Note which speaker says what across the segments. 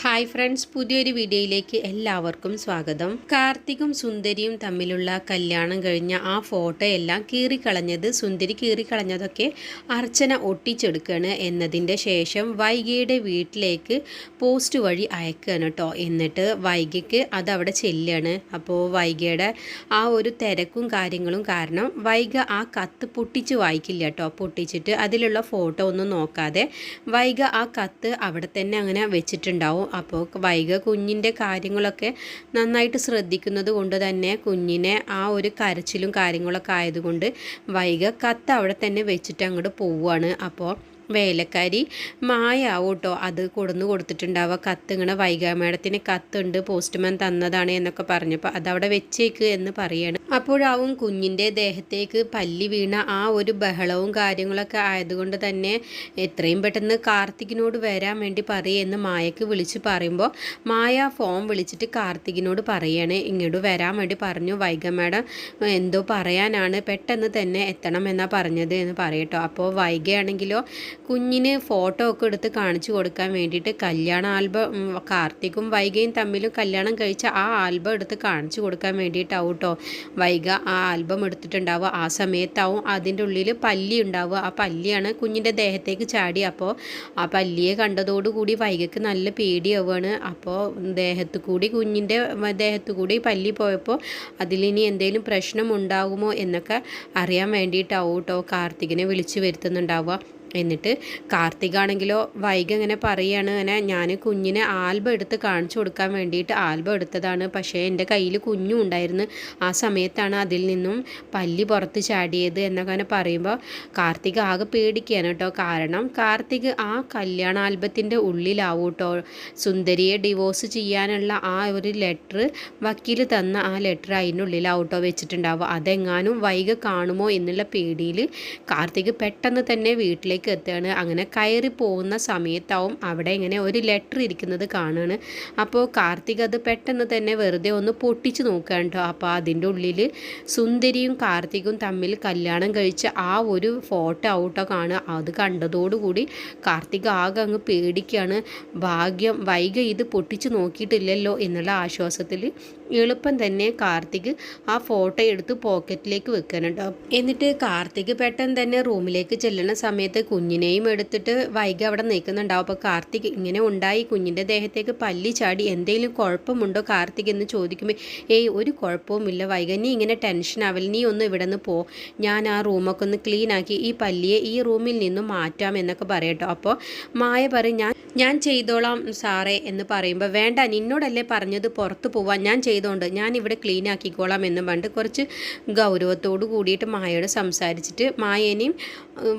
Speaker 1: Hi friends പുതിയൊരു വീഡിയോയിലേക്ക് എല്ലാവർക്കും സ്വാഗതം. കാർത്തികും സുന്ദരിയും തമ്മിലുള്ള കല്യാണം കഴിഞ്ഞ ആ ഫോട്ടോ എല്ലാം കീറിക്കളഞ്ഞത് സുന്ദരി കീറിക്കളഞ്ഞതൊക്കെ അർച്ചന ഒട്ടിച്ചെടുക്കുകയാണ് എന്നതിന്റെ ശേഷം വൈകിയുടെ വീട്ടിലേക്ക് പോസ്റ്റ് വഴി അയക്കുകയാണ് കേട്ടോ. എന്നിട്ട് വൈകിക്ക് അതവിടെ ചെല്ലുകയാണ് അപ്പോൾ വൈകിയുടെ ആ ഒരു തിരക്കും കാര്യങ്ങളും കാരണം വൈഗ ആ കത്ത് പൊട്ടിച്ച് വായിക്കില്ല കേട്ടോ. പൊട്ടിച്ചിട്ട് അതിലുള്ള ഫോട്ടോ ഒന്നും നോക്കാതെ വൈഗ ആ കത്ത് അവിടെ തന്നെ അങ്ങനെ വെച്ചിട്ടുണ്ടാവും. അപ്പോൾ വൈഗ കുഞ്ഞിന്റെ കാര്യങ്ങളൊക്കെ നന്നായിട്ട് ശ്രദ്ധിക്കുന്നത് കൊണ്ട് തന്നെ കുഞ്ഞിനെ ആ ഒരു കരച്ചിലും കാര്യങ്ങളൊക്കെ ആയതുകൊണ്ട് വൈഗ കത്ത് അവിടെ തന്നെ വെച്ചിട്ട് അങ്ങോട്ട് പോവുകയാണ്. അപ്പോൾ വേലക്കാരി മായാവും കേട്ടോ അത് കൊടുന്ന് കൊടുത്തിട്ടുണ്ടാവുക. കത്ത് ഇങ്ങനെ വൈകാ മേഡത്തിന് കത്തുണ്ട് പോസ്റ്റ്മാൻ തന്നതാണ് എന്നൊക്കെ പറഞ്ഞപ്പോൾ അതവിടെ വെച്ചേക്ക് എന്ന് പറയാണ്. അപ്പോഴാവും കുഞ്ഞിന്റെ ദേഹത്തേക്ക് പല്ലി വീണ ആ ഒരു ബഹളവും കാര്യങ്ങളൊക്കെ ആയതുകൊണ്ട് തന്നെ എത്രയും പെട്ടെന്ന് കാർത്തികിനോട് വരാൻ വേണ്ടി പറയുമെന്ന് മായക്ക് വിളിച്ച് പറയുമ്പോൾ മായ ഫോൺ വിളിച്ചിട്ട് കാർത്തികിനോട് പറയാണ്. ഇങ്ങോട്ട് വരാൻ വേണ്ടി പറഞ്ഞു. വൈഗ മേഡം എന്തോ പറയാനാണ്. പെട്ടെന്ന് തന്നെ എത്തണം എന്നാണ് പറഞ്ഞത് എന്ന് പറയട്ടോ അപ്പോൾ വൈകയാണെങ്കിലോ കുഞ്ഞിന് ഫോട്ടോ ഒക്കെ എടുത്ത് കാണിച്ചു കൊടുക്കാൻ വേണ്ടിയിട്ട് കല്യാണ ആൽബം കാർത്തിക്കും കാർത്തികും വൈഗയും തമ്മിലും കല്യാണം കഴിച്ച ആ ആൽബം എടുത്ത് കാണിച്ചു കൊടുക്കാൻ വേണ്ടിയിട്ടാവും കേട്ടോ വൈഗ ആ ആൽബം എടുത്തിട്ടുണ്ടാവുക. ആ സമയത്താവും അതിന്റെ ഉള്ളിൽ പല്ലി ഉണ്ടാവുക. ആ പല്ലിയാണ് കുഞ്ഞിന്റെ ദേഹത്തേക്ക് ചാടി അപ്പോൾ ആ പല്ലിയെ കണ്ടതോടുകൂടി വൈഗയ്ക്ക് നല്ല പേടിയാവുകയാണ്. അപ്പോൾ ദേഹത്ത് കൂടി കുഞ്ഞിന്റെ ദേഹത്ത് കൂടി പല്ലി പോയപ്പോൾ അതിലിനി എന്തെങ്കിലും പ്രശ്നം ഉണ്ടാകുമോ എന്നൊക്കെ അറിയാൻ വേണ്ടിയിട്ടാവും കേട്ടോ കാർത്തികിനെ വിളിച്ചു വരുത്തുന്നുണ്ടാവുക. എന്നിട്ട് കാർത്തികാണെങ്കിലോ വൈകി അങ്ങനെ പറയാണ് അങ്ങനെ ഞാൻ കുഞ്ഞിനെ ആൽബം എടുത്ത് കാണിച്ചു കൊടുക്കാൻ വേണ്ടിയിട്ട് ആൽബം എടുത്തതാണ്. പക്ഷേ എന്റെ കയ്യിൽ കുഞ്ഞും ഉണ്ടായിരുന്നു. ആ സമയത്താണ് അതിൽ നിന്നും പല്ലി പുറത്ത് ചാടിയത് എന്നൊക്കെ അങ്ങനെ പറയുമ്പോൾ കാർത്തിക് ആകെ പേടിക്കുകയാണ് കേട്ടോ. കാരണം കാർത്തിക് ആ കല്യാണ ആൽബത്തിന്റെ ഉള്ളിലാവും കേട്ടോ. സുന്ദരിയെ ഡിവോഴ്സ് ചെയ്യാനുള്ള ആ ഒരു ലെറ്റർ വക്കീൽ തന്ന ആ ലെറ്റർ അതിന്റെ ഉള്ളിലാവും കേട്ടോ വെച്ചിട്ടുണ്ടാവുക. അതെങ്ങാനും വൈകി കാണുമോ എന്നുള്ള പേടിയിൽ കാർത്തിക് പെട്ടെന്ന് തന്നെ വീട്ടിലേക്ക് എത്തുകയാണ്. അങ്ങനെ കയറി പോകുന്ന സമയത്താവും അവിടെ ഇങ്ങനെ ഒരു ലെറ്റർ ഇരിക്കുന്നത് കാണുകയാണ്. അപ്പോൾ കാർത്തിക് അത് പെട്ടെന്ന് തന്നെ വെറുതെ ഒന്ന് പൊട്ടിച്ച് നോക്കുകയാണ് കേട്ടോ. അപ്പോൾ അതിന്റെ ഉള്ളിൽ സുന്ദരിയും കാർത്തികും തമ്മിൽ കല്യാണം കഴിച്ച ആ ഒരു ഫോട്ടോ ഔട്ടോ കാണുക. അത് കണ്ടതോടുകൂടി കാർത്തിക് ആകെ അങ്ങ് പേടിക്കുകയാണ്. ഭാഗ്യം വൈക ഇത് പൊട്ടിച്ച് നോക്കിയിട്ടില്ലല്ലോ എന്നുള്ള ആശ്വാസത്തിൽ എളുപ്പം തന്നെ കാർത്തിക് ആ ഫോട്ടോ എടുത്ത് പോക്കറ്റിലേക്ക് വെക്കാനുണ്ടാവും എന്നിട്ട് കാർത്തിക് പെട്ടെന്ന് തന്നെ റൂമിലേക്ക് ചെല്ലുന്ന സമയത്ത് കുഞ്ഞിനെയും എടുത്തിട്ട് വൈകി അവിടെ നിൽക്കുന്നുണ്ടാവും അപ്പോൾ കാർത്തിക് ഇങ്ങനെ ഉണ്ടായി. കുഞ്ഞിന്റെ ദേഹത്തേക്ക് പല്ലി ചാടി എന്തെങ്കിലും കുഴപ്പമുണ്ടോ കാർത്തിക് എന്ന് ചോദിക്കുമ്പോൾ ഏയ് ഒരു കുഴപ്പവുമില്ല വൈക നീ ഇങ്ങനെ ടെൻഷൻ ആവില്ല നീ ഒന്ന് ഇവിടെ നിന്ന് പോ. ഞാൻ ആ റൂമൊക്കെ ഒന്ന് ക്ലീൻ ആക്കി ഈ പല്ലിയെ ഈ റൂമിൽ നിന്നും മാറ്റാം എന്നൊക്കെ പറയട്ടോ അപ്പോൾ മായ പറയും ഞാൻ ഞാൻ ചെയ്തോളാം സാറേ എന്ന് പറയുമ്പോൾ വേണ്ട നിന്നോടല്ലേ പറഞ്ഞത് പുറത്ത് പോവാൻ ഞാൻ ചെയ്തോണ്ട് ഞാൻ ഇവിടെ ക്ലീൻ ആക്കിക്കോളാം എന്ന് പറഞ്ഞിട്ട് കുറച്ച് ഗൗരവത്തോട് കൂടിയിട്ട് മായയോട് സംസാരിച്ചിട്ട് മായേനെയും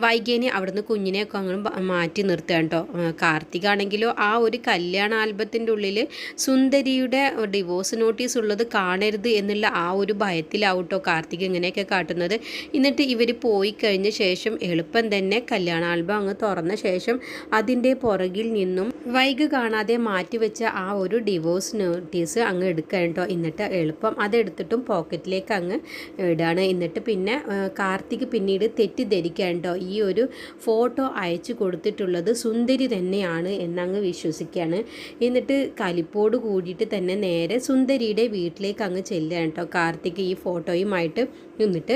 Speaker 1: വൈകിയേനെയും അവിടുന്ന് കുഞ്ഞിനെയൊക്കെ അങ്ങ് ബ- മാറ്റി നിർത്തുക കേട്ടോ കാർത്തികാണെങ്കിലോ ആ ഒരു കല്യാണ ആൽബത്തിന്റെ ഉള്ളിൽ സുന്ദരിയുടെ ഡിവോഴ്സ് നോട്ടീസ് ഉള്ളത് കാണരുത് എന്നുള്ള ആ ഒരു ഭയത്തിലാവട്ടോ കാർത്തിക് ഇങ്ങനെയൊക്കെ കാട്ടുന്നത്. എന്നിട്ട് ഇവർ പോയി കഴിഞ്ഞ ശേഷം എളുപ്പം തന്നെ കല്യാണ ആൽബം അങ്ങ് തുറന്ന ശേഷം അതിന്റെ പുറകിൽ നിന്നും വൈകി കാണാതെ മാറ്റിവെച്ച ആ ഒരു ഡിവോഴ്സ് നോട്ടീസ് അങ്ങ് എടുക്കുക കേട്ടോ എന്നിട്ട് എളുപ്പം അതെടുത്തിട്ടും പോക്കറ്റിലേക്ക് അങ്ങ് ഇടുകയാണ് എന്നിട്ട് പിന്നെ കാർത്തിക് പിന്നീട് തെറ്റിദ്ധരിക്കുക കേട്ടോ ഈ ഒരു ഫോട്ടോ അയച്ചു കൊടുത്തിട്ടുള്ളത് സുന്ദരി തന്നെയാണ് എന്നങ്ങ് വിശ്വസിക്കുകയാണ് എന്നിട്ട് കലിപ്പോട് കൂടിയിട്ട് തന്നെ നേരെ സുന്ദരിയുടെ വീട്ടിലേക്ക് അങ്ങ് ചെല്ലുക കേട്ടോ കാർത്തിക് ഈ ഫോട്ടോയുമായിട്ട് എന്നിട്ട്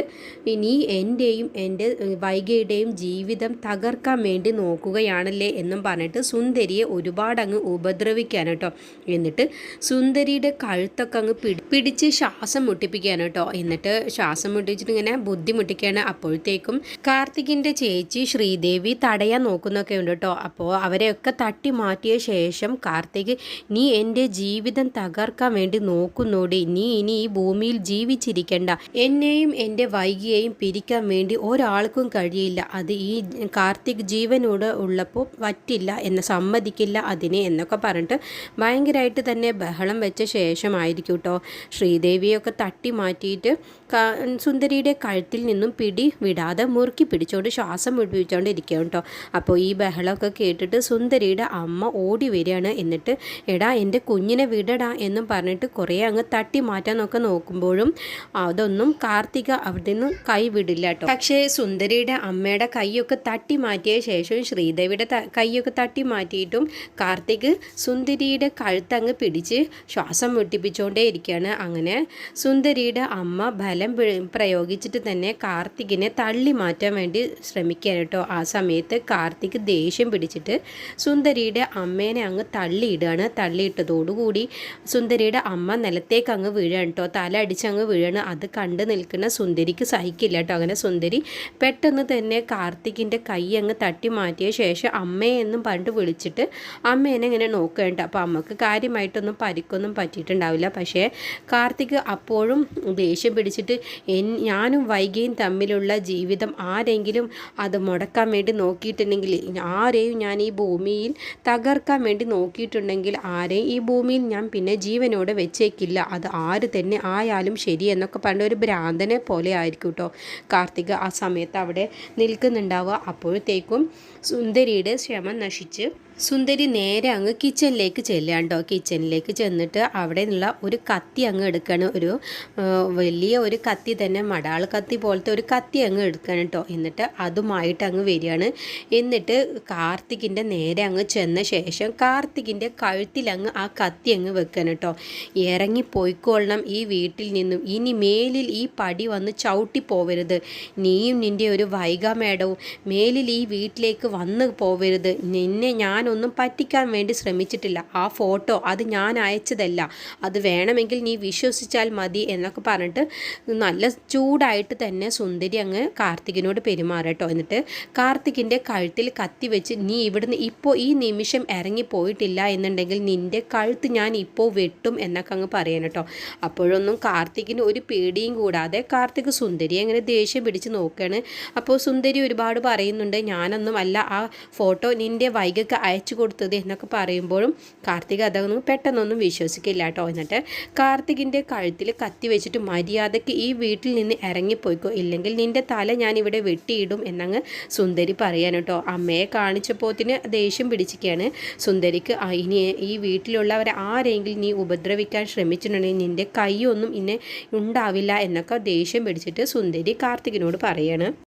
Speaker 1: ഇനി എന്റെയും എന്റെ വൈഗയുടെയും ജീവിതം തകർക്കാൻ വേണ്ടി നോക്കുകയാണല്ലേ എന്നും പറഞ്ഞിട്ട് സുന്ദരിയെ ഒരുപാട് അങ്ങ് ഉപദ്രവിക്കാൻ കേട്ടോ. എന്നിട്ട് സുന്ദരിയുടെ കഴുത്തൊക്കെ അങ്ങ് പിടി പിടിച്ച് ശ്വാസം മുട്ടിപ്പിക്കാൻ കേട്ടോ. എന്നിട്ട് ശ്വാസം മുട്ടിച്ചിട്ട് ഇങ്ങനെ ബുദ്ധിമുട്ടിക്കുകയാണ്. അപ്പോഴത്തേക്കും കാർത്തികിന്റെ ചേച്ചി ശ്രീദേവി തടയാൻ നോക്കുന്നൊക്കെ ഉണ്ട് കേട്ടോ. അപ്പോൾ അവരെയൊക്കെ തട്ടി മാറ്റിയ ശേഷം കാർത്തിക് നീ എന്റെ ജീവിതം തകർക്കാൻ വേണ്ടി നോക്കുന്നോടി. നീ ഇനി ഈ ഭൂമിയിൽ ജീവിച്ചിരിക്കണ്ട. എന്നെയും എന്റെ വൈകിയെയും പിരിക്കാൻ വേണ്ടി ഒരാൾക്കും കഴിയില്ല. അത് ഈ കാർത്തിക് ജീവനോട് ഉള്ളപ്പോൾ പറ്റില്ല എന്ന് സമ്മതിക്കില്ല അതിനെ എന്നൊക്കെ പറഞ്ഞിട്ട് ഭയങ്കരമായിട്ട് തന്നെ ബഹളം വെച്ച ശേഷമായിരിക്കും കേട്ടോ. ശ്രീദേവിയൊക്കെ തട്ടി മാറ്റിയിട്ട് സുന്ദരിയുടെ കഴുത്തിൽ നിന്നും പിടി വിടാതെ മുറുക്കി പിടിച്ചുകൊണ്ട് ശ്വാസം പിടിപ്പിച്ചുകൊണ്ട് ഇരിക്കുക കേട്ടോ. അപ്പോൾ ഈ ബഹളമൊക്കെ കേട്ടിട്ട് സുന്ദരിയുടെ അമ്മ ഓടി വരികയാണ്. എന്നിട്ട് എടാ എന്റെ കുഞ്ഞിനെ വിടടാ എന്നും പറഞ്ഞിട്ട് കുറേ അങ്ങ് തട്ടി മാറ്റാനൊക്കെ നോക്കുമ്പോഴും അതൊന്നും കാർത്തിക അവിടെ നിന്നും കൈ കേട്ടോ പക്ഷേ സുന്ദരിയുടെ അമ്മയുടെ കൈയൊക്കെ തട്ടി മാറ്റിയ ശേഷം ശ്രീദേവിയുടെ കൈയൊക്കെ തട്ടി മാറ്റിയിട്ടും കാർത്തിക് സുന്ദരിയുടെ കഴുത്തങ്ങ് പിടിച്ച് ശ്വാസം മുട്ടിപ്പിച്ചുകൊണ്ടേ ഇരിക്കുകയാണ് അങ്ങനെ സുന്ദരിയുടെ അമ്മ ബലം പ്രയോഗിച്ചിട്ട് തന്നെ കാർത്തികിനെ തള്ളി മാറ്റാൻ വേണ്ടി ശ്രമിക്കുകയാണ് കേട്ടോ ആ സമയത്ത് കാർത്തിക് ദേഷ്യം പിടിച്ചിട്ട് സുന്ദരിയുടെ അമ്മേനെ അങ്ങ് തള്ളിയിടുകയാണ് തള്ളിയിട്ടതോടുകൂടി സുന്ദരിയുടെ അമ്മ നിലത്തേക്ക് അങ്ങ് വീഴാണ് കേട്ടോ തല അടിച്ച് അങ്ങ് വീഴാണ്. അത് കണ്ടു നിൽക്കുന്ന സുന്ദരിക്ക് സഹിക്കില്ല കേട്ടോ. അങ്ങനെ സുന്ദരി പെട്ടെന്ന് തന്നെ കാർത്തികിന്റെ കൈ അങ്ങ് തട്ടി മാറ്റിയ ശേഷം അമ്മയെന്നും പണ്ട് വിളിച്ചിട്ട് അമ്മേനെ ഇങ്ങനെ നോക്കേണ്ട അപ്പോൾ അമ്മയ്ക്ക് കാര്യമായിട്ടൊന്നും പരിക്കൊന്നും പറ്റിയിട്ടുണ്ടാവില്ല. പക്ഷേ കാർത്തിക് അപ്പോഴും ദേഷ്യം പിടിച്ചിട്ട് ഞാനും വൈകിയും തമ്മിലുള്ള ജീവിതം ആരെങ്കിലും അത് മുടക്കാൻ വേണ്ടി നോക്കിയിട്ടുണ്ടെങ്കിൽ ആരെയും ഞാൻ ഈ ഭൂമിയിൽ തകർക്കാൻ വേണ്ടി നോക്കിയിട്ടുണ്ടെങ്കിൽ ആരെയും ഈ ഭൂമിയിൽ ഞാൻ പിന്നെ ജീവനോടെ വെച്ചേക്കില്ല. അത് ആര് തന്നെ ആയാലും ശരി എന്നൊക്കെ പറഞ്ഞ ഒരു ഭ്രാന്തനെ പോലെ ആയിരിക്കും കേട്ടോ കാർത്തിക ആ സമയത്ത് അവിടെ നിൽക്കുന്നുണ്ടാവുക. അപ്പോഴത്തേക്കും സുന്ദരിയുടെ ശ്രമം നശിച്ച് സുന്ദരി നേരെ അങ്ങ് കിച്ചണിലേക്ക് ചെല്ലാണ്ടോ കിച്ചണിലേക്ക് ചെന്നിട്ട് അവിടെ നിന്നുള്ള ഒരു കത്തി അങ്ങ് എടുക്കണം ഒരു വലിയ ഒരു കത്തി തന്നെ മടാൾ കത്തി പോലത്തെ ഒരു കത്തി അങ്ങ് എടുക്കണം കേട്ടോ. എന്നിട്ട് അതുമായിട്ട് അങ്ങ് വരികയാണ്. എന്നിട്ട് കാർത്തികിന്റെ നേരെ അങ്ങ് ചെന്ന ശേഷം കാർത്തികിന്റെ കഴുത്തിൽ അങ്ങ് ആ കത്തി അങ്ങ് വെക്കണം കേട്ടോ. ഇറങ്ങി പോയിക്കൊള്ളണം ഈ വീട്ടിൽ നിന്നും. ഇനി മേലിൽ ഈ പടി വന്ന് ചവിട്ടി പോവരുത്. നീയും നിന്റെ ഒരു വൈകാമേടവും മേലിൽ ഈ വീട്ടിലേക്ക് വന്ന് പോവരുത്. നിന്നെ ഞാൻ ഞാനൊന്നും പറ്റിക്കാൻ വേണ്ടി ശ്രമിച്ചിട്ടില്ല. ആ ഫോട്ടോ അത് ഞാൻ അയച്ചതല്ല. അത് വേണമെങ്കിൽ നീ വിശ്വസിച്ചാൽ മതി എന്നൊക്കെ പറഞ്ഞിട്ട് നല്ല ചൂടായിട്ട് തന്നെ സുന്ദരി അങ്ങ് കാർത്തികിനോട് പെരുമാറട്ടോ എന്നിട്ട് കാർത്തികിന്റെ കഴുത്തിൽ കത്തി വെച്ച് നീ ഇവിടുന്ന് ഇപ്പോൾ ഈ നിമിഷം ഇറങ്ങിപ്പോയിട്ടില്ല എന്നുണ്ടെങ്കിൽ നിന്റെ കഴുത്ത് ഞാൻ ഇപ്പോൾ വെട്ടും എന്നൊക്കെ അങ്ങ് പറയാൻ കേട്ടോ. അപ്പോഴൊന്നും കാർത്തികിന് ഒരു പേടിയും കൂടാതെ കാർത്തിക് സുന്ദരി അങ്ങനെ ദേഷ്യം പിടിച്ച് നോക്കുകയാണ് അപ്പോൾ സുന്ദരി ഒരുപാട് പറയുന്നുണ്ട് ഞാനൊന്നും അല്ല ആ ഫോട്ടോ നിന്റെ വൈകക്ക് അയച്ചു കൊടുത്തത് എന്നൊക്കെ പറയുമ്പോഴും കാർത്തിക് അതൊന്നും പെട്ടെന്നൊന്നും വിശ്വസിക്കില്ല കേട്ടോ. എന്നിട്ട് കാർത്തികിന്റെ കഴുത്തിൽ കത്തി വെച്ചിട്ട് മര്യാദയ്ക്ക് ഈ വീട്ടിൽ നിന്ന് ഇറങ്ങിപ്പോയിക്കോ ഇല്ലെങ്കിൽ നിന്റെ തല ഞാൻ ഇവിടെ വെട്ടിയിടും എന്നങ്ങ് സുന്ദരി പറയാൻ കേട്ടോ. അമ്മയെ കാണിച്ചപ്പോത്തിന് ദേഷ്യം പിടിച്ചിരിക്കുകയാണ് സുന്ദരിക്ക്. ഇനി ഈ വീട്ടിലുള്ളവരെ ആരെങ്കിലും നീ ഉപദ്രവിക്കാൻ ശ്രമിച്ചിട്ടുണ്ടെങ്കിൽ നിന്റെ കൈയൊന്നും ഇന്നെ ഉണ്ടാവില്ല എന്നൊക്കെ ദേഷ്യം പിടിച്ചിട്ട് സുന്ദരി കാർത്തികിനോട് പറയാണ്.